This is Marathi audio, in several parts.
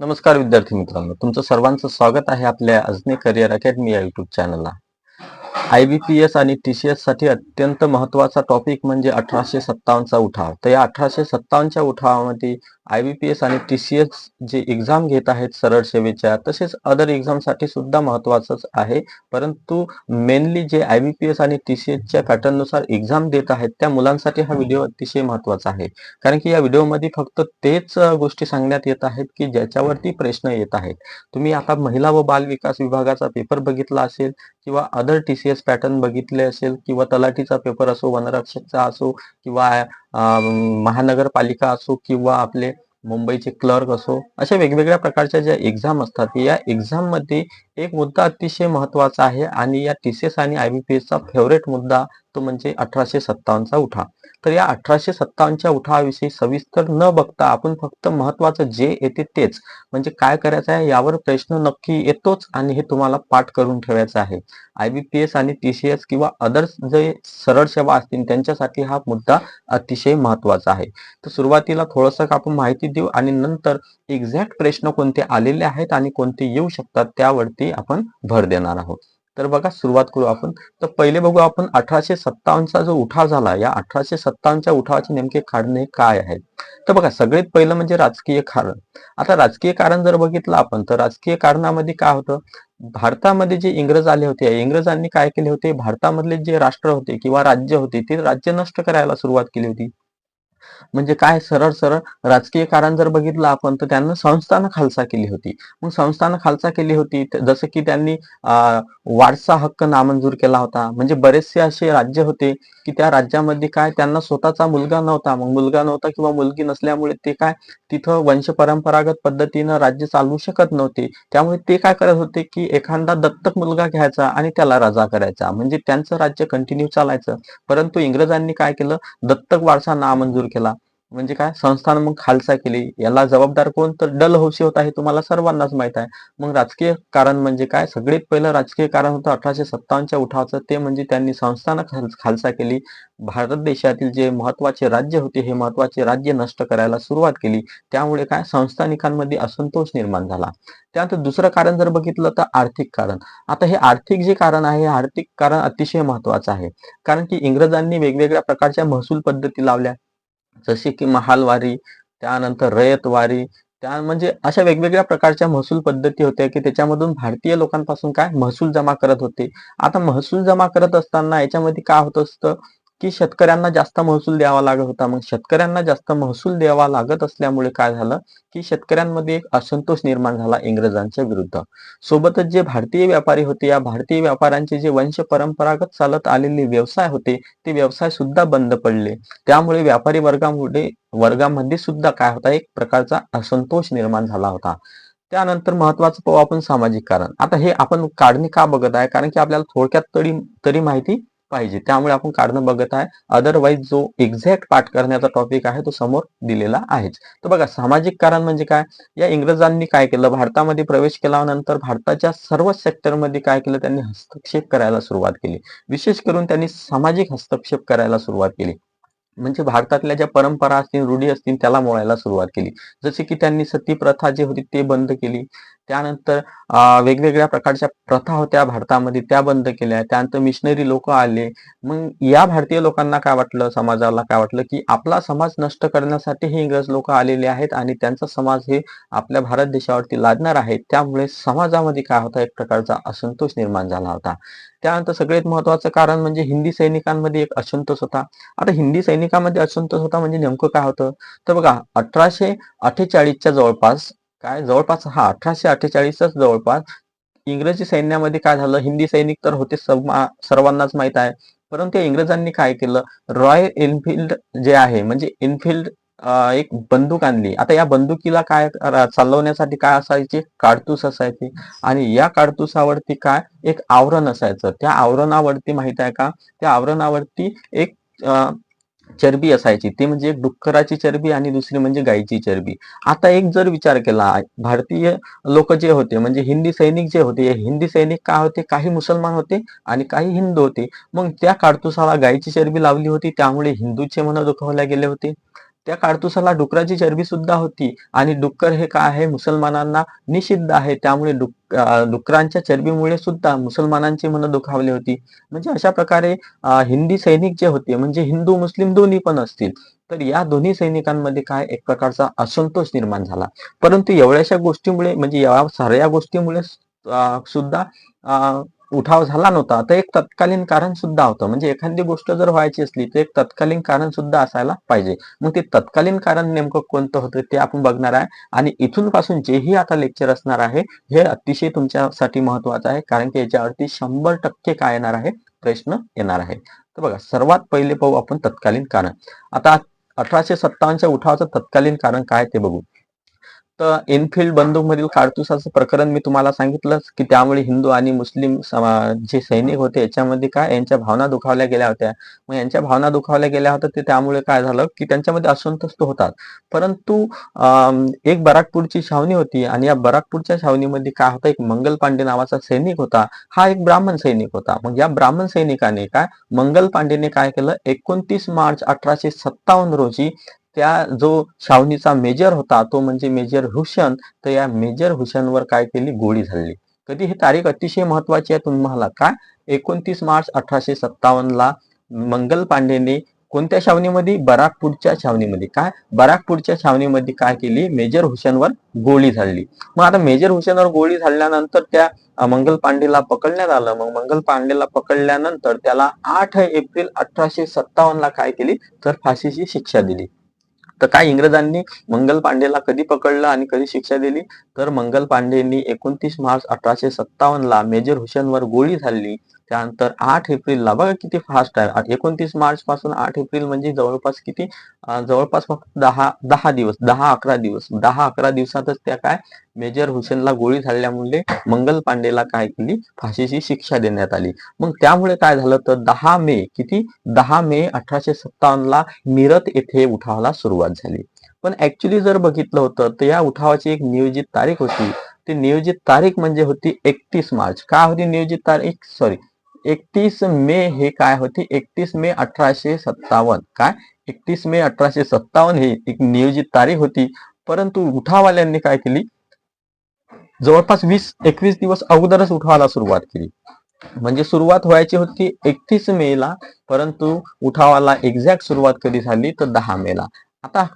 नमस्कार विद्यार्थी मित्रांनो तुमचं सर्वांचं स्वागत आहे आपल्या अजनी करिअर अकॅडमी या युट्यूब चॅनलला आय बी पी एस आणि टी सी एससाठी अत्यंत महत्त्वाचा टॉपिक म्हणजे अठराशे सत्तावन्नचा उठाव. तर या अठराशे सत्तावन्नच्या उठावामध्ये आय बी पी एस आणि टी सी एस जे एक्झाम घेत आहेत सरळ सेवेच्या तसेच अदर एक्झामसाठी सुद्धा महत्वाचंच आहे. परंतु मेनली जे आय बी पी एस आणि टी सी एसच्या पॅटर्ननुसार एक्झाम देत आहेत त्या मुलांसाठी हा व्हिडिओ अतिशय महत्त्वाचा आहे. कारण की या व्हिडिओमध्ये फक्त तेच गोष्टी सांगण्यात येत आहेत की ज्याच्यावरती प्रश्न येत आहेत. तुम्ही आता महिला व बाल विकास विभागाचा पेपर बघितला असेल किंवा other T C S pattern बघितले असेल किंवा तलाठीचा पेपर असो वनरक्षकचा असो किंवा महानगरपालिका असो किंवा आपले मुंबईचे क्लर्क असो अशा वेगवेगळ्या प्रकारच्या ज्या एक्झाम असतात या एक्झाममध्ये एक मुद्दा अतिशय महत्त्वाचा आहे आणि या टी सी एस आणि आय बी पी एसचा फेवरेट मुद्दा तो म्हणजे अठराशे सत्तावन्नचा उठाव तर या अठराशे सत्तावन्नच्या उठावाविषयी सविस्तर न बघता आपण फक्त महत्वाचं जे येते तेच. म्हणजे काय करायचं आहे यावर प्रश्न नक्की येतोच आणि हे तुम्हाला पाठ करून ठेवायचं आहे. आयबीपीएस आणि टीसीएस किंवा अदर्स जे सरळ सेवा असतील त्यांच्यासाठी हा मुद्दा अतिशय महत्त्वाचा आहे. तर सुरुवातीला थोडंसं आपण माहिती देऊ आणि नंतर एक्झॅक्ट प्रश्न कोणते आलेले आहेत आणि कोणते येऊ शकतात त्यावरती आपण भर देणार आहोत. तर बघा सुरुवात करू आपण. तर पहिले बघू आपण अठराशे सत्तावन्नचा जो उठाव झाला या अठराशे सत्तावन्नच्या उठावाचे नेमके कारणे काय आहेत? तर बघा सगळ्यात पहिलं म्हणजे राजकीय कारण. आता राजकीय कारण जर बघितलं आपण तर राजकीय कारणामध्ये काय होतं? भारतामध्ये जे इंग्रज आले होते इंग्रजांनी काय केले होते? भारतामधले जे राष्ट्र होते किंवा राज्य होते ते राज्य नष्ट करायला सुरुवात केली होती. म्हणजे काय सरळ सरळ राजकीय कारण जर बघितलं आपण तर त्यांना संस्थानं खालसा केली होती. मग संस्थानं खालसा केली होती जसं की त्यांनी वारसा हक्क नामंजूर केला होता. म्हणजे बरेचसे असे राज्य होते की त्या राज्यामध्ये काय त्यांना स्वतःचा मुलगा नव्हता. मग मुलगा नव्हता किंवा मुलगी नसल्यामुळे ते काय तिथं वंश परंपरागत पद्धतीनं राज्य चालवू शकत नव्हते. त्यामुळे ते काय करत होते की एखादा दत्तक मुलगा घ्यायचा आणि त्याला राजा करायचा. म्हणजे त्यांचं राज्य कंटिन्यू चालायचं. परंतु इंग्रजांनी काय केलं? दत्तक वारसा नामंजूर केला. म्हणजे काय? संस्थान मग खालसा केली. याला जबाबदार कोण? तर डल हौशी होता हे तुम्हाला सर्वांनाच माहीत आहे. मग राजकीय कारण म्हणजे काय? सगळ्यात पहिलं राजकीय कारण होतं अठराशे सत्तावन्नच्या उठावाचं. ते म्हणजे त्यांनी संस्थान खाल खालसा केली. भारत देशातील जे महत्त्वाचे राज्य होते हे महत्त्वाचे राज्य नष्ट करायला सुरुवात केली. त्यामुळे काय? संस्थानिकांमध्ये असंतोष निर्माण झाला. त्यानंतर दुसरं कारण जर बघितलं तर आर्थिक कारण. आता हे आर्थिक जे कारण आहे हे आर्थिक कारण अतिशय महत्वाचं आहे. कारण की इंग्रजांनी वेगवेगळ्या प्रकारच्या महसूल पद्धती लावल्या. जसे की महालवारी त्यानंतर रयतवारी त्या म्हणजे अशा वेगवेगळ्या प्रकारच्या महसूल पद्धती होत्या की त्याच्यामधून भारतीय लोकांपासून काय महसूल जमा करत होते. आता महसूल जमा करत असताना याच्यामध्ये काय होत असतं? की शेतकऱ्यांना जास्त महसूल द्यावा लागत होता. मग शेतकऱ्यांना जास्त महसूल द्यावा लागत असल्यामुळे काय झालं? की शेतकऱ्यांमध्ये एक असंतोष निर्माण झाला इंग्रजांच्या विरुद्ध. सोबतच जे भारतीय व्यापारी होते या भारतीय व्यापाऱ्यांचे जे वंश परंपरागत चालत आलेले व्यवसाय होते ते व्यवसाय सुद्धा बंद पडले. त्यामुळे व्यापारी वर्गामुळे वर्गामध्ये सुद्धा काय होता? एक प्रकारचा असंतोष निर्माण झाला होता. त्यानंतर महत्वाचं पाहू आपण सामाजिक कारण. आता हे आपण काढणे का बघत आहे? कारण की आपल्याला थोडक्यात तरी तरी माहिती पाहिजे. त्यामुळे आपण काढणं बघत आहे. अदरवाईज जो एक्झॅक्ट पाठ करण्याचा टॉपिक आहे तो समोर दिलेला आहेच. तर बघा सामाजिक कारण म्हणजे काय? या इंग्रजांनी काय केलं? भारतामध्ये प्रवेश केल्यानंतर भारताच्या सर्व सेक्टरमध्ये काय केलं? त्यांनी हस्तक्षेप करायला सुरुवात केली. विशेष करून त्यांनी सामाजिक हस्तक्षेप करायला सुरुवात केली. म्हणजे भारतातल्या ज्या परंपरा असतील रूढी असतील त्याला मोडायला सुरुवात केली. जसे की त्यांनी सती प्रथा जी होती ते बंद केली. त्यानंतर वेगवेगळ्या प्रकारच्या प्रथा होत्या भारतामध्ये त्या बंद केल्या. त्यानंतर मिशनरी लोक आले. मग या भारतीय लोकांना काय वाटलं? समाजाला काय वाटलं? की आपला समाज नष्ट करण्यासाठी हे इंग्रज लोक आलेले आहेत आणि त्यांचा समाज हे आपल्या भारत देशावरती लादणार आहे त्यामुळे समाजामध्ये काय होता? एक प्रकारचा असंतोष निर्माण झाला होता. त्यानंतर सगळ्यात महत्वाचं कारण म्हणजे हिंदी सैनिकांमध्ये एक असंतोष होता. आता हिंदी सैनिकांमध्ये असंतोष होता म्हणजे नेमकं काय होतं? तर बघा अठराशे अठ्ठेचाळीसच्या जवळपास काय? जवळपास हा अठराशे अठ्ठेचाळीसच जवळपास. इंग्रजी सैन्यामध्ये काय झालं? हिंदी सैनिक तर होते सर्वांनाच माहीत आहे. परंतु इंग्रजांनी काय केलं? रॉयल एनफिल्ड जे आहे म्हणजे एनफिल्ड एक बंदूक आणली. आता या बंदुकीला काय चालवण्यासाठी काय असायचे? काडतूस असायचे. आणि या काडतुसावरती काय? एक आवरण असायचं. त्या आवरणावरती माहीत आहे का? त्या आवरणावरती एक चरबी असायची. ती म्हणजे एक डुक्कराची चरबी आणि दुसरी म्हणजे गायीची चरबी. आता एक जर विचार केला भारतीय लोक जे होते म्हणजे हिंदी सैनिक जे होते हे हिंदी सैनिक का होते? काही मुसलमान होते आणि काही हिंदू होते. मग त्या काडतुसाला गायीची चरबी लावली होती त्यामुळे हिंदूचे मन दुखावले गेले होते. त्या काडतुसाला डुकराची चरबी सुद्धा होती. आणि डुक्कर हे काय आहे? मुसलमानांना निषिद्ध आहे. त्यामुळे डुक डुकरांच्या चरबीमुळे सुद्धा मुसलमानांची मन दुखावली होती. म्हणजे अशा प्रकारे हिंदी सैनिक जे होते म्हणजे हिंदू मुस्लिम दोन्ही पण असतील तर या दोन्ही सैनिकांमध्ये काय एक प्रकारचा असंतोष निर्माण झाला. परंतु एवढ्याशा गोष्टीमुळे म्हणजे या साऱ्या गोष्टीमुळे सुद्धा उठाव झाला नव्हता तर एक तत्कालीन कारण सुद्धा होतं. म्हणजे एखादी गोष्ट जर व्हायची असली तर एक तत्कालीन कारण सुद्धा असायला पाहिजे. मग ते तत्कालीन कारण नेमकं कोणतं होतं ते आपण बघणार आहे. आणि इथून पासून जेही आता लेक्चर असणार आहे हे अतिशय तुमच्यासाठी महत्वाचं आहे कारण की याच्यावरती शंभर टक्के काय येणार आहे? प्रश्न येणार आहे. तर बघा सर्वात पहिले पाहू आपण तत्कालीन कारण. आता अठराशे सत्तावन्नच्या उठावाचं तत्कालीन कारण काय ते बघू. तर एनफिल्ड बंदूकमधील काडतुसाचं प्रकरण मी तुम्हाला सांगितलंच की त्यामुळे हिंदू आणि मुस्लिम जे सैनिक होते याच्यामध्ये काय? यांच्या भावना दुखावल्या गेल्या होत्या. मग यांच्या भावना दुखावल्या गेल्या होत्या ते त्यामुळे काय झालं की त्यांच्यामध्ये असंतोष होतात. परंतु एक बराकपूरची छावणी होती आणि या बराकपूरच्या छावणीमध्ये काय होतं? एक मंगल पांडे नावाचा सैनिक होता. हा एक ब्राह्मण सैनिक होता. मग या ब्राह्मण सैनिकाने काय? मंगल पांडेने काय केलं? एकोणतीस मार्च अठराशे सत्तावन्न रोजी त्या जो छावणीचा मेजर होता तो म्हणजे मेजर हुशन तर या मेजर हुशनवर काय केली? गोळी झाली. कधी ही तारीख अतिशय महत्वाची आहे तुम्हाला काय एकोणतीस मार्च अठराशे सत्तावन्न ला मंगल पांडेने कोणत्या छावणीमध्ये? बराकपूरच्या छावणीमध्ये. काय बराकपूरच्या छावणीमध्ये काय केली? मेजर हुसेनवर गोळी झाली. मग आता मेजर हुसेनवर गोळी झाडल्यानंतर त्या मंगल पांडेला पकडण्यात आलं. मग मंगल पांडेला पकडल्यानंतर त्याला आठ एप्रिल अठराशे सत्तावन्न ला काय केली? तर फाशीची शिक्षा दिली. तर काय इंग्रजांनी मंगल पांडेला कधी पकडलं आणि कधी शिक्षा दिली? तर मंगल पांडेंनी एकोणतीस मार्च अठराशे सत्तावन्न ला मेजर हुसेनवर गोळी झाडली. त्यानंतर आठ एप्रिलला बघा किती फास्ट आहे. एकोणतीस मार्च पासून आठ एप्रिल म्हणजे जवळपास किती? जवळपास फक्त दहा दहा दिवस दहा अकरा दिवस. दहा अकरा दिवसातच त्या काय? मेजर हुसेनला गोळी झाडल्यामुळे मंगल पांडेला काय केली? फाशीची शिक्षा देण्यात आली. मग त्यामुळे काय झालं तर दहा मे किती? दहा मे अठराशे सत्तावन्न ला मिरत येथे उठावाला सुरुवात झाली. पण ऍक्च्युली जर बघितलं होतं तर या उठावाची एक नियोजित तारीख होती. ती नियोजित तारीख म्हणजे होती एकतीस मार्च. काय होती नियोजित तारीख? सॉरी एकतीस मे हे काय होती? एकतीस मे अठराशे सत्तावन्न. काय? एकतीस मे अठराशे सत्तावन्न ही एक नियोजित तारीख होती. परंतु उठावाल्यांनी काय केली? जवळपास वीस एकवीस दिवस अगोदरच उठावाला सुरुवात केली. म्हणजे सुरुवात व्हायची होती एकतीस मे ला परंतु उठावाला एक्झॅक्ट सुरुवात कधी झाली? तर दहा मे ला. आता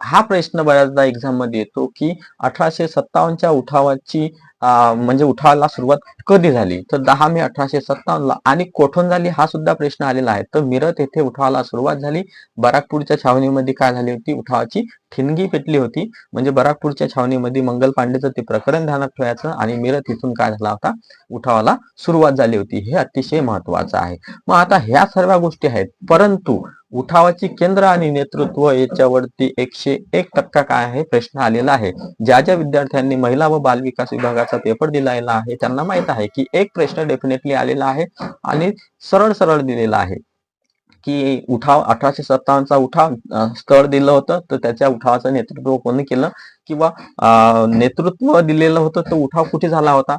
हा प्रश्न बऱ्याचदा एक्झाममध्ये येतो की अठराशे सत्तावन्नच्या उठावाची म्हणजे उठावाला सुरुवात कधी झाली? तर दहा मे अठराशे सत्तावन्न ला आणि कोठून झाली? हा सुद्धा प्रश्न आलेला आहे. तर मिरत येथे उठावाला सुरुवात झाली. बराकपूरच्या छावणीमध्ये काय झाली होती? उठावाची ठिणगी पेटली होती. म्हणजे बराकपूरच्या छावणीमध्ये मंगल पांडेचं ते प्रकरण ध्यानात ठेवायचं आणि मिरत इथून काय झाला होता? उठावाला सुरुवात झाली होती. हे अतिशय महत्वाचं आहे. मग आता ह्या सर्व गोष्टी आहेत. परंतु उठावाची केंद्र आणि नेतृत्व याच्यावरती एकशे एक टक्का काय आहे? प्रश्न आलेला आहे. ज्या ज्या विद्यार्थ्यांनी महिला व बाल विकास विभागाचा पेपर दिलेला आहे. त्यांना माहीत आहे की एक प्रश्न डेफिनेटली आलेला आहे आणि सरळ सरळ दिलेला आहे. की उठाव अठराशे सत्तावन्नचा उठाव स्थळ दिलं होतं तर त्याच्या उठावाचं नेतृत्व कोणी केलं? किंवा नेतृत्व दिलेलं होतं तो उठाव कुठे झाला होता?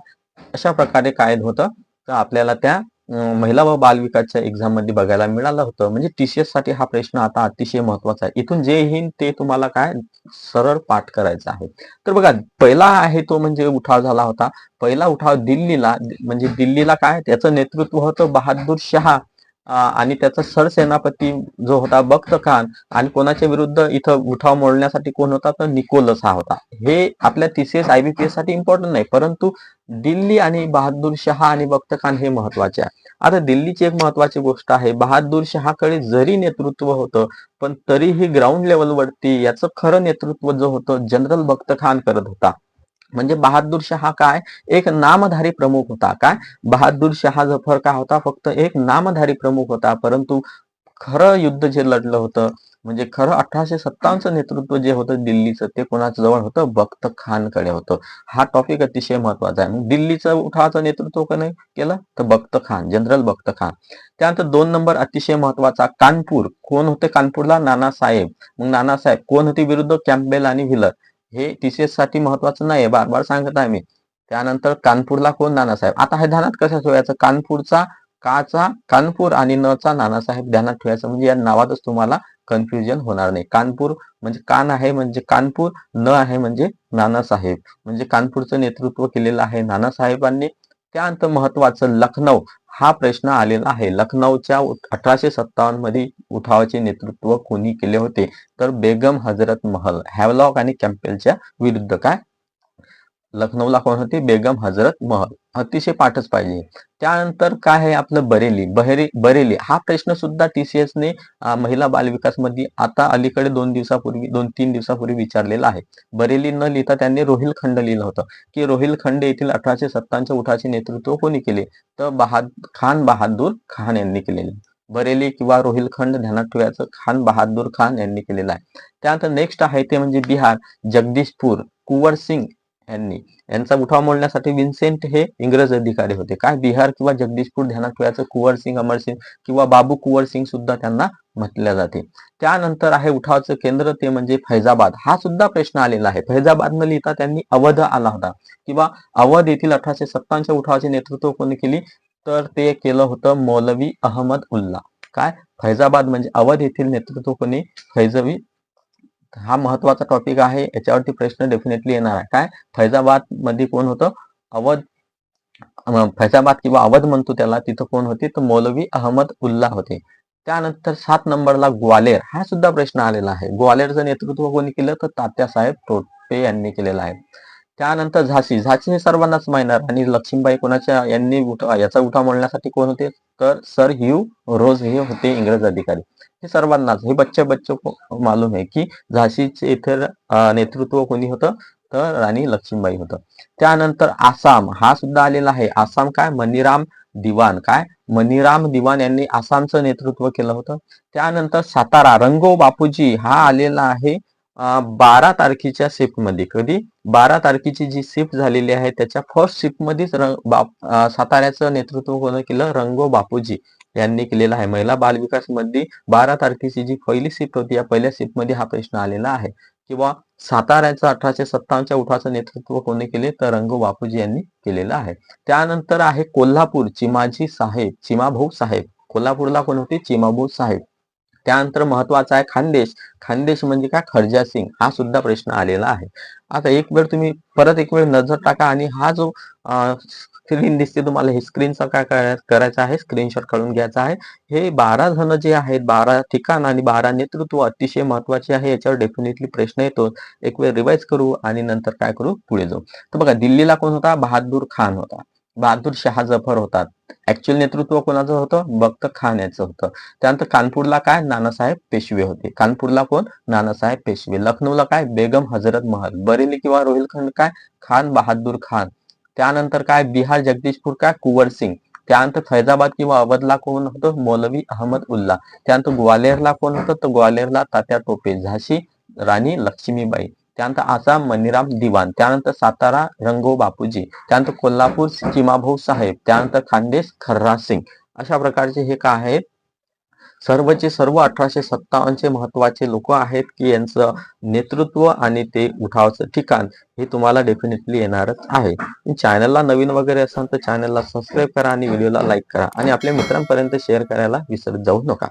अशा प्रकारे काय होतं? तर आपल्याला त्या महिला व बाल विकासच्या एक्झाममध्ये बघायला मिळालं होतं. म्हणजे टीसीएससाठी हा प्रश्न आता अतिशय महत्त्वाचा आहे. इथून जे येईल ते तुम्हाला काय सरळ पाठ करायचं आहे. तर बघा पहिला आहे तो म्हणजे उठाव झाला होता. पहिला उठाव दिल्लीला म्हणजे दिल्लीला काय? त्याचं नेतृत्व होतं बहादूर शहा. आणि त्याचा सरसेनापती जो होता बख्त खान आणि कोणाच्या विरुद्ध इथं उठाव मोडण्यासाठी कोण होता तर निकोलस हा होता. हे आपल्या टीसीएस आयबीपीएससाठी इम्पॉर्टंट नाही परंतु दिल्ली आणि बहादूर शहा आणि बख्त खान हे महत्त्वाचे आहे. आता दिल्लीची एक महत्वाची गोष्ट आहे बहादूर शहाकडे जरी नेतृत्व होतं पण तरीही ग्राउंड लेवलवरती याचं खरं नेतृत्व जो होतं जनरल बख्त खान करत होता. म्हणजे बहादूर शहा काय? एक नामधारी प्रमुख होता. काय? बहादूर शहा जफर काय होता? फक्त एक नामधारी प्रमुख होता. परंतु खरं युद्ध जे लढलं होतं म्हणजे खरं अठराशे सत्तावन्नचं नेतृत्व जे होतं दिल्लीचं ते कोणाच्या जवळ होतं? बख्त खानकडे होतं. हा टॉपिक अतिशय महत्त्वाचा आहे. मग दिल्लीचं उठावाचं नेतृत्व कोणी केलं? तर बख्त खान जनरल बख्त खान. त्यानंतर दोन नंबर अतिशय महत्त्वाचा कानपूर. कोण होते कानपूरला? नानासाहेब मग नानासाहेब कोण होते विरुद्ध? कॅम्पबेल आणि व्हिलर. हे टीसीएससाठी महत्वाचं नाही बार बार सांगत आहे मी. त्यानंतर कानपूरला कोण नानासाहेब? आता हे ध्यानात कसं ठेवायचं? कानपूरचा काचा कानपूर आणि नचा नानासाहेब ध्यानात ठेवायचं म्हणजे या नावातच तुम्हाला कन्फ्युजन होणार नाही. कानपूर म्हणजे कान आहे म्हणजे कानपूर न आहे म्हणजे नानासाहेब. म्हणजे कानपूरचं नेतृत्व केलेलं आहे नानासाहेबांनी. त्यानंतर महत्वाचं लखनौ हा प्रश्न आलेला आहे. लखनौच्या अठराशे सत्तावन्नमध्ये उठावाचे नेतृत्व कोणी केले होते? तर बेगम हजरत महल हॅवलॉक आणि कॅम्पेलच्या विरुद्ध काय? लखनौला कोण होती बेगम हजरत महल. अतिशय पाठच पाहिजे त्यानंतर काय आहे आपलं बरेली बहेरी बरेली. हा प्रश्न सुद्धा टीसीएस ने महिला बालविकासमध्ये आता अलीकडे दोन दिवसापूर्वी दोन तीन दिवसापूर्वी विचारलेला आहे. बरेली न लिहिता त्यांनी रोहिलखंड लिहिलं होतं. की रोहिलखंड येथील अठराशे सत्तावन्नच्या उठाचे नेतृत्व कोणी केले? तर बहाद खान बहादूर खान यांनी केलेले. बरेली किंवा रोहिलखंड ध्यानात ठेवायचं खान बहादूर खान यांनी केलेलं आहे. त्यानंतर नेक्स्ट आहे ते म्हणजे बिहार. जगदीशपूर कुंवर सिंग यांनी. यांचा उठाव मोडण्यासाठी विन्सेंट हे इंग्रज अधिकारी होते. काय बिहार किंवा जगदीशपूर ध्यानात ठेवायचं? कुंवर सिंग अमर सिंग किंवा बाबू कुंवर सिंग सुद्धा त्यांना म्हटल्या जाते. त्यानंतर आहे उठावाचं केंद्र ते म्हणजे फैजाबाद. हा सुद्धा प्रश्न आलेला आहे. फैजाबाद न लिहिता त्यांनी अवध आला होता. किंवा अवध येथील अठराशे सत्तावन्नच्या उठावाचे नेतृत्व कोणी केली? तर ते केलं होतं मौलवी अहमद उल्ला. काय? फैजाबाद म्हणजे अवध येथील नेतृत्व कोणी? फैजवी हा महत्त्वाचा टॉपिक आहे. याच्यावरती प्रश्न डेफिनेटली येणार आहे. काय? फैजाबादमध्ये कोण होतं? अवध फैजाबाद किंवा अवध म्हणतो त्याला. तिथं कोण होते? तर मौलवी अहमद उल्ला होते. त्यानंतर सात नंबरला ग्वालेर हा सुद्धा प्रश्न आलेला आहे. ग्वालेरचं नेतृत्व कोणी केलं? तर तात्यासाहेब टोपे यांनी केलेलं आहे. त्यानंतर झाशी. झाशी हे सर्वांनाच माहिणार आणि लक्ष्मीबाई कोणाच्या? यांनी उठा याचा उठा मोडण्यासाठी कोण होते? तर सर ह्यू रोज हे होते इंग्रज अधिकारी. हे सर्वांनाच. हे बच्चे बच्चे मालूम आहे की झाशीचे इथे नेतृत्व कोणी होतं? तर राणी लक्ष्मीबाई होतं. त्यानंतर आसाम. हा सुद्धा आलेला आहे. आसाम काय? मनीराम दिवान. काय? मनीराम दिवान यांनी आसामचं नेतृत्व केलं होतं. त्यानंतर सातारा. रंगो बापूजी हा आलेला आहे. बारा तारखेच्या शिफ्टमध्ये कधी? बारा तारखेची जी शिफ्ट झालेली आहे त्याच्या फर्स्ट शिफ्टमध्येच रंग बाप साताऱ्याचं नेतृत्व कोण केलं? रंगो बापूजी यांनी केलेलं आहे. महिला बाल विकासमध्ये बारा तारखेची जी पहिली शिफ्ट होती या पहिल्या शिफ्टमध्ये हा प्रश्न आलेला आहे. किंवा साताऱ्याचं अठराशे सत्तावन्नच्या उठाचं नेतृत्व कोणी केले? तर रंगो बापूजी यांनी केलेलं आहे. त्यानंतर आहे कोल्हापूर चिमाजी साहेब चिमाभाऊ साहेब. कोल्हापूरला कोण होते? चिमाभाऊ साहेब. त्यानंतर महत्त्वाचा आहे खानदेश. खानदेश म्हणजे काय? खर्जा सिंग. हा सुद्धा प्रश्न आलेला आहे. आता एक वेळ तुम्ही परत एक वेळ नजर टाका आणि हा जो स्क्रीन दिसते तुम्हाला हे स्क्रीनचा काय करायचा करायचं आहे? स्क्रीनशॉट काढून घ्यायचा आहे. हे बारा जण जे आहेत बारा ठिकाण आणि बारा नेतृत्व अतिशय महत्त्वाचे आहे. याच्यावर डेफिनेटली प्रश्न येतो. एक वेळ रिवाइज करू आणि नंतर काय करू? पुढे जाऊ. तर बघा दिल्लीला कोण होता? बहादूर खान होता. बहादूर शहा जफर होतात. ऍक्च्युअल नेतृत्व कोणाचं होतं? बक्त खान याचं होतं. त्यानंतर कानपूरला काय? नानासाहेब पेशवे होते. कानपूरला कोण? नानासाहेब पेशवे. लखनौला काय? बेगम हजरत महल. बरेली किंवा रोहिलखंड काय? खान बहादूर खान. त्यानंतर काय? बिहार जगदीशपूर काय? कुवर सिंग. त्यानंतर फैजाबाद किंवा अवधला कोण होतं? मौलवी अहमद उल्ला. त्यानंतर ग्वालेरला कोण होतं? तर ग्वालेरला तात्या टोपे झाशी राणी लक्ष्मीबाई. त्यानंतर आसाम मनीराम दिवान त्यानंतर सातारा रंगो बापूजी त्यानंतर कोल्हापूर चिमाभाऊ साहेब त्यानंतर खानदेश खर्रा सिंग. अशा प्रकारचे हे काय आहेत? सर्वचे सर्व अठराशे सत्तावन्नचे महत्त्वाचे लोक आहेत की यांचं नेतृत्व आणि ते उठावाचं ठिकाण हे तुम्हाला डेफिनेटली येणारच आहे. चॅनलला नवीन वगैरे असाल तर चॅनलला सबस्क्राईब करा आणि व्हिडिओला लाईक करा. आणि आपल्या मित्रांपर्यंत शेअर करायला विसरत जाऊ नका.